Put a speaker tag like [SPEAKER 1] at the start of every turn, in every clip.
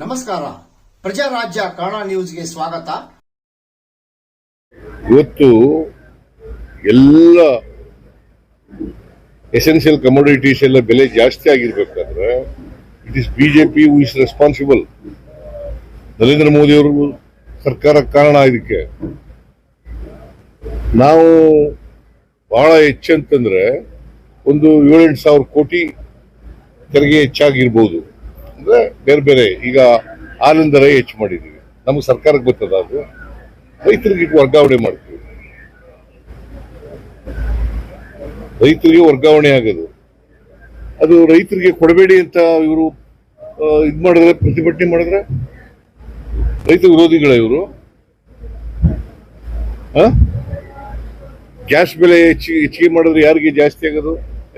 [SPEAKER 1] ನಮಸ್ಕಾರ. ಪ್ರಜಾರಾಜ್ಯ ಕನ್ನಡ ನ್ಯೂಸ್ಗೆ ಸ್ವಾಗತ.
[SPEAKER 2] ಇವತ್ತು ಎಲ್ಲ ಎಸೆನ್ಷಿಯಲ್ ಕಮೋಡಿಟೀಸ್ ಎಲ್ಲ ಬೆಲೆ ಜಾಸ್ತಿ ಆಗಿರ್ಬೇಕಾದ್ರೆ it is BJP who is responsible Narendra Modi ಅವರು ಸರ್ಕಾರ ಕಾರಣ ಇದಕ್ಕೆ. ನಾವು ಬಹಳ ಹೆಚ್ಚಂತಂದ್ರೆ ಒಂದು ಏಳೆಂಟು ಸಾವಿರ ಕೋಟಿ ತೆರಿಗೆ ಹೆಚ್ಚಾಗಿರ್ಬೋದು. ಅಂದ್ರೆ ಬೇರೆ ಬೇರೆ, ಈಗ ಆನಂದ ರೈ ಹೆಚ್ಚು ಮಾಡಿದೀವಿ ನಮಗೆ ಸರ್ಕಾರಕ್ಕೆ ಗೊತ್ತದ ಅದು. ರೈತರಿಗೆ ವರ್ಗಾವಣೆ ಮಾಡ್ತೀವಿ. ರೈತರಿಗೆ ವರ್ಗಾವಣೆ ಆಗೋದು. ಅದು ರೈತರಿಗೆ ಕೊಡಬೇಡಿ ಅಂತ ಇವರು ಇದು ಮಾಡಿದ್ರೆ, ಪ್ರತಿಭಟನೆ ಮಾಡಿದ್ರೆ, ರೈತ ವಿರೋಧಿಗಳ ಇವರು. ಗ್ಯಾಸ್ ಬೆಲೆ ಹೆಚ್ಚಿಗೆ ಹೆಚ್ಚಿಗೆ ಮಾಡಿದ್ರೆ ಯಾರಿಗೆ ಜಾಸ್ತಿ ಆಗೋದು?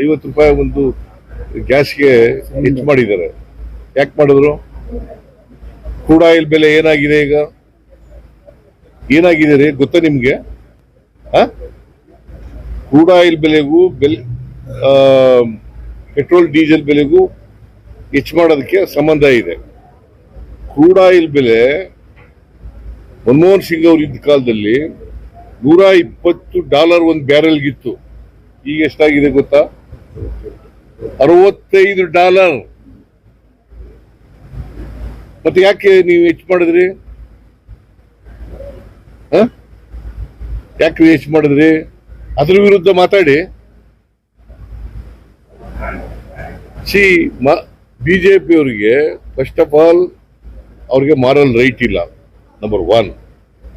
[SPEAKER 2] ಐವತ್ತು ರೂಪಾಯಿ ಒಂದು ಗ್ಯಾಸ್ಗೆ ಹೆಚ್ಚು ಮಾಡಿದ್ದಾರೆ. ಯಾಕೆ ಮಾಡಿದ್ರು? ಕ್ರೂಡ್ ಆಯಿಲ್ ಬೆಲೆ ಏನಾಗಿದೆ ಈಗ? ಏನಾಗಿದೆ ರೀ? ಗೊತ್ತಾ ನಿಮ್ಗೆ? ಕ್ರೂಡ್ ಆಯಿಲ್ ಬೆಲೆಗೂ ಬೆಲೆ ಪೆಟ್ರೋಲ್ ಡೀಸೆಲ್ ಬೆಲೆಗೂ ಹೆಚ್ಚು ಮಾಡೋದಕ್ಕೆ ಸಂಬಂಧ ಇದೆ. ಕ್ರೂಡ್ ಆಯಿಲ್ ಬೆಲೆ, ಮನಮೋಹನ್ ಸಿಂಗ್ ಅವ್ರ ಇದ್ದ ಕಾಲದಲ್ಲಿ ನೂರ ಇಪ್ಪತ್ತು ಡಾಲರ್ ಒಂದು ಬ್ಯಾರೆಲ್ಗಿತ್ತು ಈಗ ಎಷ್ಟಾಗಿದೆ ಗೊತ್ತಾ? ಅರವತ್ತೈದು ಡಾಲರ್. ಮತ್ತೆ ಯಾಕೆ ನೀವು ಹೆಚ್ಚು ಮಾಡಿದ್ರಿ? ಯಾಕೆ ಹೆಚ್ಚು ಮಾಡಿದ್ರಿ? ಅದ್ರ ವಿರುದ್ಧ ಮಾತಾಡಿ. ಸಿ ಬಿಜೆಪಿ ಅವರಿಗೆ ಫಸ್ಟ್ ಆಫ್ ಆಲ್ ಅವ್ರಿಗೆ ಮಾರಲ್ ರೈಟ್ ಇಲ್ಲ ನಂಬರ್ ಒನ್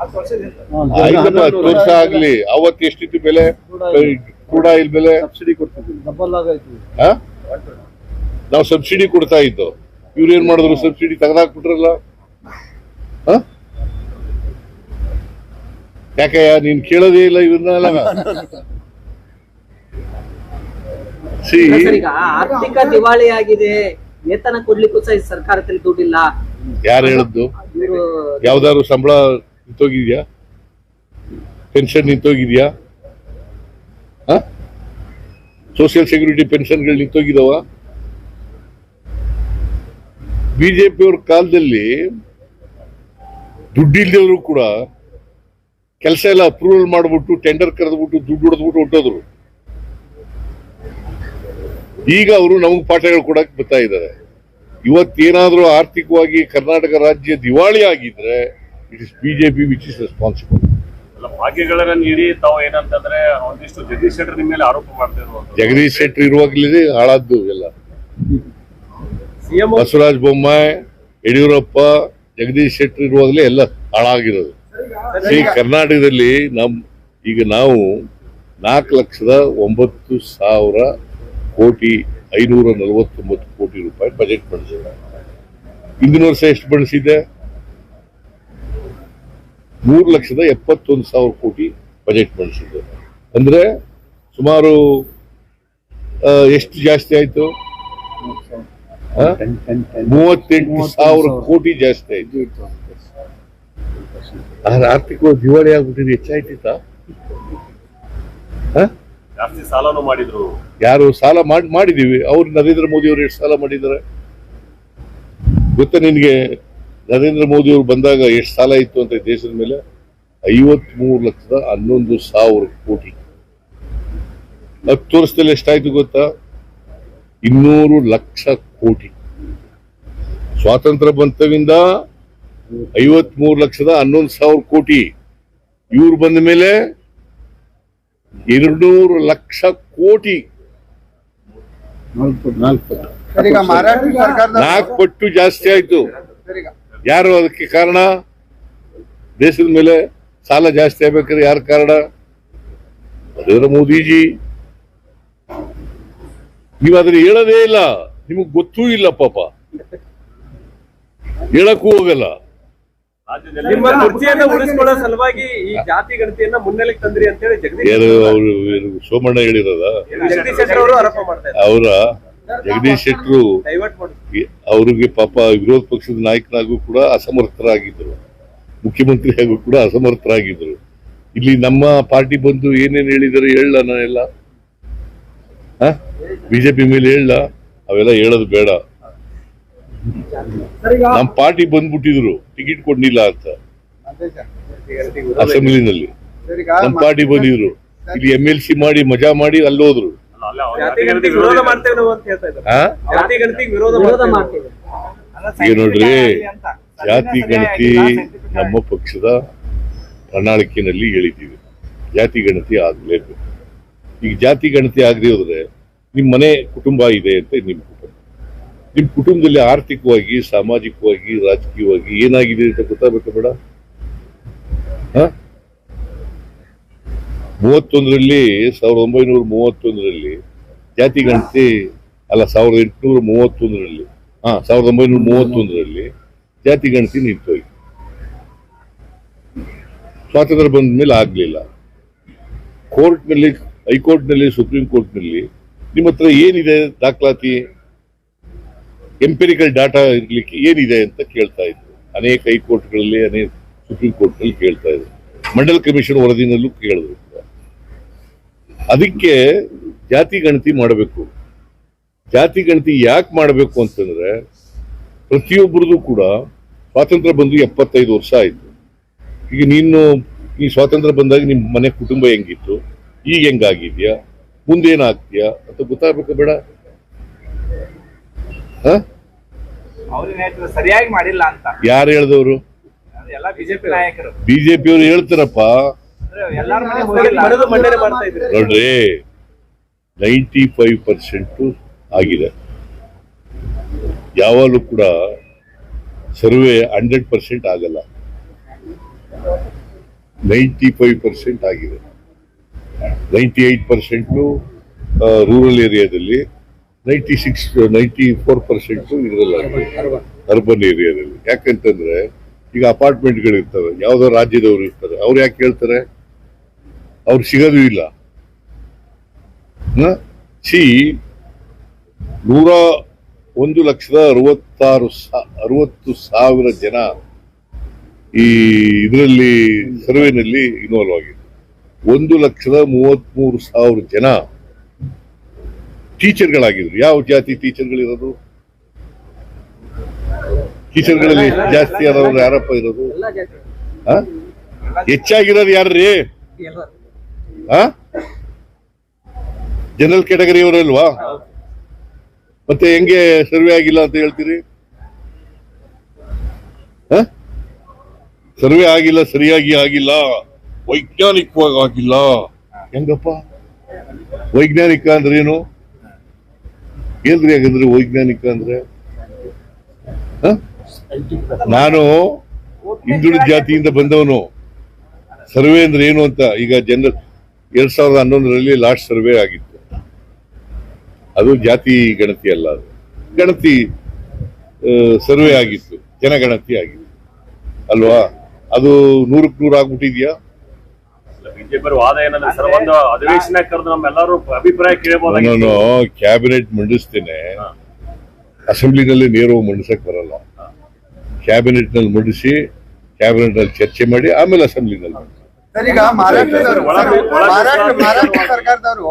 [SPEAKER 2] ಹತ್ತು ವರ್ಷ ಆಗ್ಲಿ ಅವತ್ತು ಎಷ್ಟಿತ್ತು ಬೆಲೆ? ಕೂಡ ಇಲ್ಲಿ. ಬೆಲೆ
[SPEAKER 3] ಸಬ್ಸಿಡಿ?
[SPEAKER 2] ನಾವು ಸಬ್ಸಿಡಿ ಕೊಡ್ತಾ ಇದ್ದು. ಇವ್ರು ಏನ್ ಮಾಡಿದ್ರು? ಸಬ್ಸಿಡಿ ತೆಗೆದಾಕ್ಬಿಟ್ರಲ್ಲ? ಹಾ? ಯಾಕಯ್ಯ ನೀನ್ ಕೇಳೋದೇ ಇಲ್ಲ ಇವನ್ನೆಲ್ಲ ಸಿ.
[SPEAKER 4] ಆರ್ಥಿಕ ದಿವಾಳಿ ಆಗಿದೆ. ವೇತನ ಕೊಡ್ಲಿಕ್ಕೂ ಸಹ ಸರ್ಕಾರದಲ್ಲಿ ದುಡ್ಡಿಲ್ಲ.
[SPEAKER 2] ಯಾರು ಹೇಳಿದ್ದು? ಯಾವ್ದಾದ್ರು ಸಂಬಳ ನಿಂತೋಗಿದ್ಯಾ? ಪೆನ್ಷನ್ ನಿಂತೋಗಿದ್ಯಾ? ಸೋಷಿಯಲ್ ಸೆಕ್ಯೂರಿಟಿ ಪೆನ್ಷನ್ಗಳು ನಿಂತೋಗಿದಾವ? ಬಿಜೆಪಿ ಅವ್ರ ಕಾಲದಲ್ಲಿ ದುಡ್ಡಿಲ್ದವರು ಕೂಡ ಕೆಲಸ ಎಲ್ಲ ಅಪ್ರೂವಲ್ ಮಾಡ್ಬಿಟ್ಟು ಟೆಂಡರ್ ಕರೆದ್ಬಿಟ್ಟು, ದುಡ್ಡು ಹೊಡೆದ್ಬಿಟ್ಟು ಹೊಟ್ಟೋದ್ರು ಈಗ ಅವರು ನಮಗೆ ಪಾಠಗಳು ಕೊಡಕ್ಕೆ ಬರ್ತಾ ಇದ್ದಾರೆ ಇವತ್ತೇನಾದ್ರೂ ಆರ್ಥಿಕವಾಗಿ ಕರ್ನಾಟಕ ರಾಜ್ಯ ದಿವಾಳಿ ಆಗಿದ್ರೆ it is BJP which is responsible
[SPEAKER 5] ಭಾಗ್ಯಗಳನ್ನ ನೀಡಿ ತಾವು ಏನಂತಂದ್ರೆ ಒಂದಿಷ್ಟು ಜಗದೀಶ್ ಶೆಟ್ಟರ್ ನಿಮ್ಮ ಮೇಲೆ ಆರೋಪ ಮಾಡ್ತಾ
[SPEAKER 2] ಜಗದೀಶ್ ಶೆಟ್ಟರ್ ಇರುವಾಗಲೇ ಹಾಳಾದ್ದು ಎಲ್ಲ.
[SPEAKER 5] ಸಿಎಂ
[SPEAKER 2] ಬಸವರಾಜ ಬೊಮ್ಮಾಯಿ ಯಡಿಯೂರಪ್ಪ ಜಗದೀಶ್ ಶೆಟ್ಟರ್ ಇರುವಾಗಲೇ ಎಲ್ಲ ಹಾಳಾಗಿರೋದು. ಈ ಕರ್ನಾಟಕದಲ್ಲಿ ನಮ್ ಈಗ ನಾವು ನಾಲ್ಕು ಲಕ್ಷದ ಒಂಬತ್ತು ಸಾವಿರ ಕೋಟಿ ಐನೂರ ನಲವತ್ತೊಂಬತ್ತು ಕೋಟಿ ರೂಪಾಯಿ ಬಜೆಟ್ ಬಳಸಿದೆ ಹಿಂದಿನ ವರ್ಷ ಎಷ್ಟು ಬಳಸಿದೆ ಮೂರು ಲಕ್ಷದ ಎಪ್ಪತ್ತೊಂದು ಸಾವಿರ ಕೋಟಿ ಬಜೆಟ್ ಬಳಸಿದೆ ಅಂದ್ರೆ ಸುಮಾರು ಎಷ್ಟು ಜಾಸ್ತಿ ಆಯ್ತು? ಮೂವತ್ತೆಂಟು ಸಾವಿರ ಕೋಟಿ ಜಾಸ್ತಿ ಆಯ್ತು. ಆದ್ರೆ ಆರ್ಥಿಕ ದಿವಾಳಿ ಆಗ್ಬಿಟ್ಟಿದ್ರೆ ಹೆಚ್ಚಾಯ್ತಿತ್ತ?
[SPEAKER 5] ಜಾಸ್ತಿ ಸಾಲನು ಮಾಡಿದ್ರು.
[SPEAKER 2] ಯಾರು ಸಾಲ ಮಾಡಿ ಮಾಡಿದೀವಿ. ಅವ್ರು ನರೇಂದ್ರ ಮೋದಿ ಅವರು ಎಷ್ಟು ಸಾಲ ಮಾಡಿದ್ದಾರೆ? ಗೊತ್ತಾ ನಿನ್ಗೆ? ನರೇಂದ್ರ ಮೋದಿ ಅವರು ಬಂದಾಗ ಎಷ್ಟು ಸಾಲ ಇತ್ತು ಅಂತ ದೇಶದ ಮೇಲೆ ಐವತ್ ಮೂರು ಲಕ್ಷದ ಹನ್ನೊಂದು ಸಾವಿರ ಕೋಟಿ. ಹತ್ತು ವರ್ಷದಲ್ಲಿ ಎಷ್ಟಾಯ್ತು ಗೊತ್ತಾ? ಇನ್ನೂರು ಲಕ್ಷ ಕೋಟಿ. ಸ್ವಾತಂತ್ರ್ಯ ಬಂತವಿಂದ ಐವತ್ ಮೂರು ಲಕ್ಷದ ಹನ್ನೊಂದು ಸಾವಿರ ಕೋಟಿ. ಇವ್ರು ಬಂದ ಮೇಲೆ ಎರಡ್ನೂರು ಲಕ್ಷ ಕೋಟಿ. ನಾಲ್ಕು ಪಟ್ಟು ಜಾಸ್ತಿ ಆಯ್ತು. ಯಾರು ಅದಕ್ಕೆ ಕಾರಣ? ದೇಶದ ಮೇಲೆ ಸಾಲ ಜಾಸ್ತಿ ಆಗ್ಬೇಕಾದ್ರೆ ಯಾರು ಕಾರಣ? ನರೇಂದ್ರ ಮೋದಿಜಿ. ನೀವು ಅದನ್ನ ಹೇಳೋದೇ ಇಲ್ಲ. ನಿಮಗ್ ಗೊತ್ತೂ ಇಲ್ಲ ಪಾಪ. ಹೇಳಕ್ಕೂ ಹೋಗಲ್ಲ.
[SPEAKER 6] ಸಲುವಾಗಿ ಈ ಜಾತಿ ಗಣತಿಯನ್ನ ಮುನ್ನೆಲೆಗೆ ತಂದ್ರಿ ಅಂತ ಹೇಳಿ
[SPEAKER 2] ಅವರು ಸೋಮಣ್ಣ ಹೇಳಿರೋದ?
[SPEAKER 6] ಅವರು?
[SPEAKER 2] ಜಗದೀಶ್
[SPEAKER 6] ಶೆಟ್ಟರು
[SPEAKER 2] ಅವರಿಗೆ ಪಾಪ ವಿರೋಧ ಪಕ್ಷದ ನಾಯಕನಾಗೂ ಕೂಡ ಅಸಮರ್ಥರಾಗಿದ್ದರು. ಮುಖ್ಯಮಂತ್ರಿಯಾಗೂ ಕೂಡ ಅಸಮರ್ಥರಾಗಿದ್ದರು. ಇಲ್ಲಿ ನಮ್ಮ ಪಾರ್ಟಿ ಬಂದು ಏನೇನ್ ಹೇಳಿದಾರೆ ಹೇಳ ನಾನೆಲ್ಲ. ಬಿಜೆಪಿ ಮೇಲೆ ಹೇಳಲ್ಲ. ಅವೆಲ್ಲ ಹೇಳೋದು ಬೇಡ. ನಮ್ಮ ಪಾರ್ಟಿ ಬಂದ್ಬಿಟ್ಟಿದ್ರು. ಟಿಕೆಟ್ ಕೊಡ್ಲಿಲ್ಲ ಅಂತ. ಅಸೆಂಬ್ಲಿನಲ್ಲಿ. ನಮ್ಮ ಪಾರ್ಟಿ ಬಂದಿದ್ರು. ಇಲ್ಲಿ ಎಂ ಎಲ್ ಸಿ ಮಾಡಿ ಮಜಾ ಮಾಡಿ ಅಲ್ಲೋದ್ರು. ಈಗ ನೋಡ್ರಿ ಜಾತಿ ಗಣತಿ ನಮ್ಮ ಪಕ್ಷದ ಪ್ರಣಾಳಿಕೆಯಲ್ಲಿ ಹೇಳಿದ್ದೀವಿ ಜಾತಿ ಗಣತಿ ಆಗ್ಲೇಬೇಕು. ಈಗ ಜಾತಿ ಗಣತಿ ಆಗದೆ ಹೋದ್ರೆ ನಿಮ್ ಮನೆ ಕುಟುಂಬ ಇದೆ ಅಂತ ನಿಮ್ಮ ಕುಟುಂಬ ನಿಮ್ ಕುಟುಂಬದಲ್ಲಿ ಆರ್ಥಿಕವಾಗಿ ಸಾಮಾಜಿಕವಾಗಿ ರಾಜಕೀಯವಾಗಿ ಏನಾಗಿದೆ ಅಂತ ಗೊತ್ತಾಗಬೇಕು ಬೇಡ? ಹ? ಮೂವತ್ತೊಂದರಲ್ಲಿ, ಸಾವಿರದ ಒಂಬೈನೂರ ಮೂವತ್ತೊಂದರಲ್ಲಿ, ಜಾತಿ ಗಣತಿ, ಅಲ್ಲ, ಸಾವಿರದ ಎಂಟುನೂರ ಮೂವತ್ತೊಂದರಲ್ಲಿ, ಹಾ, ಸಾವಿರದ ಒಂಬೈನೂರ ಮೂವತ್ತೊಂದರಲ್ಲಿ ಜಾತಿ ಗಣತಿ ನಿಂತೋಯ್ತು ಸ್ವಾತಂತ್ರ್ಯ ಬಂದ ಮೇಲೆ ಆಗ್ಲಿಲ್ಲ. ಕೋರ್ಟ್ನಲ್ಲಿ, ಹೈಕೋರ್ಟ್ನಲ್ಲಿ, ಸುಪ್ರೀಂ ಕೋರ್ಟ್ನಲ್ಲಿ ನಿಮ್ಮ ಹತ್ರ ಏನಿದೆ ದಾಖಲಾತಿ? ಎಂಪೆರಿಕಲ್ ಡಾಟಾ ಇರ್ಲಿಕ್ಕೆ ಏನಿದೆ ಅಂತ ಕೇಳ್ತಾ ಇದ್ರು. ಅನೇಕ ಹೈಕೋರ್ಟ್ಗಳಲ್ಲಿ, ಅನೇಕ ಸುಪ್ರೀಂ ಕೋರ್ಟ್ನಲ್ಲಿ ಕೇಳ್ತಾ ಇದ್ರು. ಮಂಡಲ್ ಕಮಿಷನ್ ವರದಿನಲ್ಲೂ ಕೇಳಿದ್ರು. ಅದಕ್ಕೆ ಜಾತಿ ಗಣತಿ ಮಾಡಬೇಕು. ಜಾತಿ ಗಣತಿ ಯಾಕೆ ಮಾಡಬೇಕು ಅಂತಂದ್ರೆ ಪ್ರತಿಯೊಬ್ಬರದು ಕೂಡ ಸ್ವಾತಂತ್ರ್ಯ ಬಂದು ಎಪ್ಪತ್ತೈದು ವರ್ಷ ಆಯ್ತು. ಈಗ ನೀನು ಈ ಸ್ವಾತಂತ್ರ್ಯ ಬಂದಾಗ ನಿಮ್ಮ ಮನೆ ಕುಟುಂಬ ಹೆಂಗಿತ್ತು? ಈಗ ಹೆಂಗಾಗಿದ್ಯಾ? ಮುಂದೇನಾಗ್ತೀಯಾ? ಅಂತ ಗೊತ್ತಾಗ್ಬೇಕು ಬೇಡ.
[SPEAKER 7] ಸರಿಯಾಗಿ ಮಾಡಿಲ್ಲ ಅಂತ.
[SPEAKER 2] ಯಾರು ಹೇಳ್ದವ್ರು?
[SPEAKER 7] ಬಿಜೆಪಿ ನಾಯಕರು.
[SPEAKER 2] ಬಿಜೆಪಿಯವರು ಹೇಳ್ತಾರಪ್ಪ. ನೋಡ್ರಿ ನೈಂಟಿ ಫೈವ್ ಪರ್ಸೆಂಟ್ ಆಗಿದೆ. ಯಾವಾಗಲೂ ಕೂಡ ಸರ್ವೆ ಹಂಡ್ರೆಡ್ ಪರ್ಸೆಂಟ್ ಆಗಲ್ಲ. ನೈಂಟಿ ಫೈವ್ ಪರ್ಸೆಂಟ್ ಆಗಿದೆ. ನೈಂಟಿ ಏಟ್ ಪರ್ಸೆಂಟು ರೂರಲ್ ಏರಿಯಾದಲ್ಲಿ ninety six ninety four percent ಇದರಲ್ಲಿ ಅರ್ಬನ್ ಏರಿಯಾದಲ್ಲಿ ಯಾಕಂತಂದ್ರೆ ಈಗ ಅಪಾರ್ಟ್ಮೆಂಟ್ಗಳು ಯಾವುದೋ ಯಾವ್ದೋ ರಾಜ್ಯದವರು ಇರ್ತಾರೆ. ಅವ್ರು ಯಾಕೆ ಹೇಳ್ತಾರೆ? ಅವ್ರು ಸಿಗೋದು ಇಲ್ಲ. ಸಿ ನೂರ ಒಂದು ಲಕ್ಷದ ಅರವತ್ತಾರು ಅರವತ್ತು ಸಾವಿರ ಜನ ಈ ಇದರಲ್ಲಿ ಸರ್ವೆನಲ್ಲಿ ಇನ್ವಾಲ್ವ್ ಆಗಿದ್ರು. ಒಂದು ಲಕ್ಷದ ಮೂವತ್ಮೂರು ಸಾವಿರ ಜನ ಟೀಚರ್ಗಳಾಗಿದ್ರು. ಯಾವ ಜಾತಿ ಟೀಚರ್ಗಳಿರೋದು ಟೀಚರ್ಗಳಲ್ಲಿ ಜಾಸ್ತಿ ಆದವರು ಯಾರಪ್ಪ ಇರೋದು? ಹೆಚ್ಚಾಗಿರೋದು ಯಾರ್ರೀ? ಜನರಲ್ ಕ್ಯಾಟಗರಿ ಅವರಲ್ವಾ ಮತ್ತೆ ಹೆಂಗೆ ಸರ್ವೆ ಆಗಿಲ್ಲ ಅಂತ ಹೇಳ್ತೀರಿ? ಸರ್ವೆ ಆಗಿಲ್ಲ, ಸರಿಯಾಗಿ ಆಗಿಲ್ಲ. ವೈಜ್ಞಾನಿಕವಾಗಿ ಆಗಿಲ್ಲ. ಹೆಂಗಪ್ಪ? ವೈಜ್ಞಾನಿಕ ಅಂದ್ರೆ ಏನು? ಏನ್ರಿ ಹಾಗಂದ್ರೆ ವೈಜ್ಞಾನಿಕ ಅಂದ್ರೆ? ನಾನು ಹಿಂದುಳಿದ ಜಾತಿಯಿಂದ ಬಂದವನು. ಸರ್ವೆ ಅಂದ್ರೆ ಏನು ಅಂತ? ಈಗ ಜನರಲ್ ಎರಡ್ ಸಾವಿರದ ಹನ್ನೊಂದರಲ್ಲಿ ಲಾಸ್ಟ್ ಸರ್ವೆ ಆಗಿತ್ತು. ಅದು ಜಾತಿ ಗಣತಿ ಅಲ್ಲ ಅದು. ಗಣತಿ ಸರ್ವೆ ಆಗಿತ್ತು. ಜನಗಣತಿ ಆಗಿತ್ತು. ಅಲ್ವಾ? ಅದು ನೂರಕ್ಕೆ ನೂರು ಆಗ್ಬಿಟ್ಟಿದ್ಯಾ? ನಾನು ಕ್ಯಾಬಿನೆಟ್ ಮಂಡಿಸ್ತೇನೆ. ಅಸೆಂಬ್ಲಿನಲ್ಲಿ ನೇರವಾಗಿ ಮಂಡಿಸಕ್ ಬರಲ್ಲ. ಕ್ಯಾಬಿನೆಟ್ನಲ್ಲಿ ಮಂಡಿಸಿ ಕ್ಯಾಬಿನೆಟ್ನಲ್ಲಿ ಚರ್ಚೆ ಮಾಡಿ ಆಮೇಲೆ ಅಸೆಂಬ್ಲಿನಲ್ಲಿ
[SPEAKER 3] ಸರ್ ಈಗ ಮಹಾರಾಷ್ಟ್ರದವರು ಮಹಾರಾಷ್ಟ್ರ ಮಹಾರಾಷ್ಟ್ರ ಸರ್ಕಾರದವರು?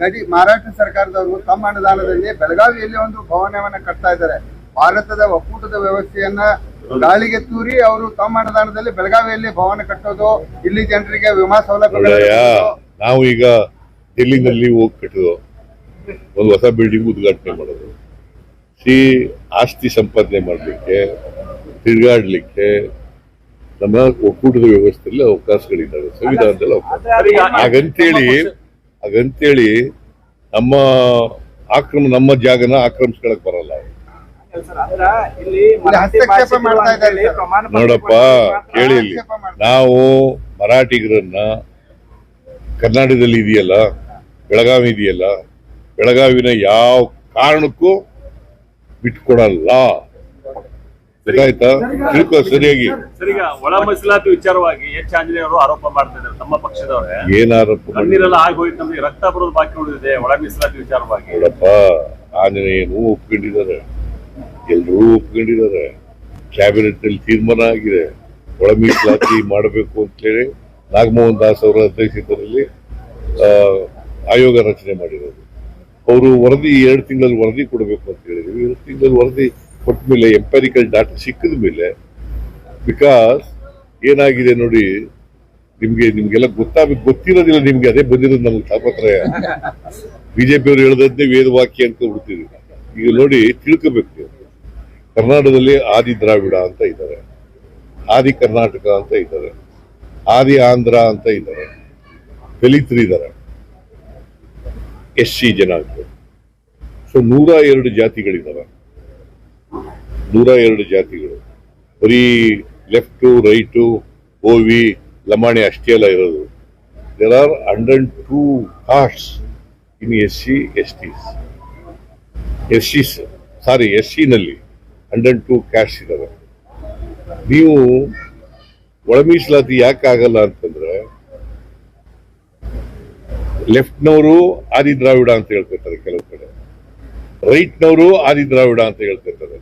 [SPEAKER 3] ಗಡಿ ಮಹಾರಾಷ್ಟ್ರ ಸರ್ಕಾರದವರು ತಮ್ಮ ಅನುದಾನದಲ್ಲಿ ಬೆಳಗಾವಿಯಲ್ಲಿ ಒಂದು ಭವನವನ್ನ ಕಟ್ತಾ ಇದ್ದಾರೆ. ಭಾರತದ ಒಕ್ಕೂಟದ ವ್ಯವಸ್ಥೆಯನ್ನ ಗಾಳಿಗೆ ತೂರಿ ಅವರು ತಮ್ಮ ಅನುದಾನದಲ್ಲಿ ಬೆಳಗಾವಿಯಲ್ಲಿ ಭವನ ಕಟ್ಟೋದು ಇಲ್ಲಿ ಜನರಿಗೆ ವಿಮಾ
[SPEAKER 2] ಸೌಲಭ್ಯ ನಾವು ಈಗ ಡೆಲ್ಲಿನಲ್ಲಿ ಹೋಗಿ ಕಟ್ಟಿದ್ವು ಒಂದು ಹೊಸ ಬಿಲ್ಡಿಂಗ್ ಉದ್ಘಾಟನೆ ಮಾಡೋದು. ಸಿ ಆಸ್ತಿ ಸಂಪಾದನೆ ಮಾಡಲಿಕ್ಕೆ ತಿರುಗಾಡ್ಲಿಕ್ಕೆ ನಮ್ಮ ಒಕ್ಕೂಟದ ವ್ಯವಸ್ಥೆಯಲ್ಲಿ ಅವಕಾಶಗಳಿದ್ದಾವೆ ಸಂವಿಧಾನದಲ್ಲಿ ಅವಕಾಶ. ಹಾಗಂತೇಳಿ ಹಾಗಂತೇಳಿ ನಮ್ಮ ಆಕ್ರಮ ನಮ್ಮ ಜಾಗನ ಆಕ್ರಮಿಸ್ಕೊಳಕ್ ಬರಲ್ಲ.
[SPEAKER 7] ಸರ್ ಅಂದ್ರ ಇಲ್ಲಿ
[SPEAKER 3] ಇಲ್ಲಿ ಹಸ್ತಕ್ಷೇಪ ಮಾಡ್ತಾ ಇದ್ದಾರೆ ಸರ್.
[SPEAKER 2] ನೋಡಪ್ಪ ಕೇಳಿ ಇಲ್ಲಿ. ನಾವು ಮರಾಠಿಗರನ್ನ ಕರ್ನಾಟಕದಲ್ಲಿ ಇದೆಯಲ್ಲ ಬೆಳಗಾವಿ ಇದೆಯಲ್ಲ ಬೆಳಗಾವಿನ ಯಾವ ಕಾರಣಕ್ಕೂ ಬಿಟ್ಕೊಡಲ್ಲ. ತಿಳ್ಕೊ ಸರಿಯಾಗಿ.
[SPEAKER 5] ಸರಿಗ ಒಳ ಮೀಸಲಾತಿ ವಿಚಾರವಾಗಿ ಎಚ್. ಆಂಜನೇಯ ಅವರು ಆರೋಪ ಮಾಡ್ತಿದ್ದಾರೆ ತಮ್ಮ ಪಕ್ಷದವರೇ.
[SPEAKER 2] ಏನ್ ಆರೋಪ
[SPEAKER 5] ಕಣ್ಣೀರೆಲ್ಲ ಆಗೋಯ್ತು ನಮ್ಗೆ ರಕ್ತ ಬರೋದು ಬಾಕಿ ಉಳಿದಿದೆ ಒಳ ಮೀಸಲಾತಿ ವಿಚಾರವಾಗಿ.
[SPEAKER 2] ನೋಡಪ್ಪ ಆಂಜನೇಯನು ಒಪ್ಕೊಂಡಿದ್ದಾರೆ. ಎಲ್ಲರೂ ಒಪ್ಕೊಂಡಿದ್ದಾರೆ. ಕ್ಯಾಬಿನೆಟ್ ಅಲ್ಲಿ ತೀರ್ಮಾನ ಆಗಿದೆ. ಒಳ ಮೀಸಲಾತಿ ಮಾಡಬೇಕು ಅಂತೇಳಿ ನಾಗಮೋಹನ್ ದಾಸ್ ಅವರ ಅಧ್ಯಕ್ಷತೆಯಲ್ಲಿ ಆ, ಆಯೋಗ ರಚನೆ ಮಾಡಿರೋದು. ಅವರು ವರದಿ ಎರಡು ತಿಂಗಳಲ್ಲಿ ವರದಿ ಕೊಡಬೇಕು ಅಂತ ಹೇಳಿದ್ವಿ ಎರಡು ತಿಂಗಳಲ್ಲಿ ವರದಿ ಕೊಟ್ಟ ಮೇಲೆ ಎಂಪೆರಿಕಲ್ ಡಾಟಾ ಸಿಕ್ಕಿದ ಮೇಲೆ ಬಿಕಾಸ್ ಏನಾಗಿದೆ ನೋಡಿ, ನಿಮ್ಗೆ, ನಿಮ್ಗೆಲ್ಲ ಗೊತ್ತಾಗ ಗೊತ್ತಿರೋದಿಲ್ಲ ನಿಮ್ಗೆ, ಅದೇ ಬಂದಿರೋದು ನಮ್ಗೆ ತಾಪತ್ರಯ. ಬಿಜೆಪಿ ಅವರು ಹೇಳದಂತೆ ವೇದವಾಕ್ಯ ಅಂತ ಬಿಡ್ತೀವಿ. ಈಗ ನೋಡಿ, ತಿಳ್ಕೋಬೇಕು. ಕರ್ನಾಟಕದಲ್ಲಿ ಆದಿ ದ್ರಾವಿಡ ಅಂತ ಇದ್ದಾರೆ. ಆದಿ ಕರ್ನಾಟಕ ಅಂತ ಇದ್ದಾರೆ. ಆದಿ ಆಂಧ್ರ ಅಂತ ಇದ್ದಾರೆ. ದಲಿತರು ಇದ್ದಾರೆ. ಎಸ್ ಸಿ ಜನಾಂಗ ಸೊ ನೂರ ಎರಡು ಜಾತಿಗಳಿದ್ದಾವೆ. ನೂರ ಎರಡು ಜಾತಿಗಳು. ಬರೀ ಲೆಫ್ಟು ರೈಟು ಓವಿ ಲಮಾಣಿ ಅಷ್ಟೇ ಅಲ್ಲ ಇರೋದು. There are hundred two castes in S C S Ts S Cs sorry ಎಸ್ನಲ್ಲಿ hundred two caste ಇದ್ದಾವೆ ನೀವು ಒಳ ಮೀಸಲಾತಿ ಯಾಕೆ ಆಗಲ್ಲ ಅಂತಂದ್ರೆ ಲೆಫ್ಟ್ನವರು ಆದಿ ದ್ರಾವಿಡ ಅಂತ ಹೇಳ್ಕೊತಾರೆ ಕೆಲವು ರೈಟ್ನವರು ಆದಿ ದ್ರಾವಿಡ ಅಂತ ಹೇಳ್ಕೊತಾರೆ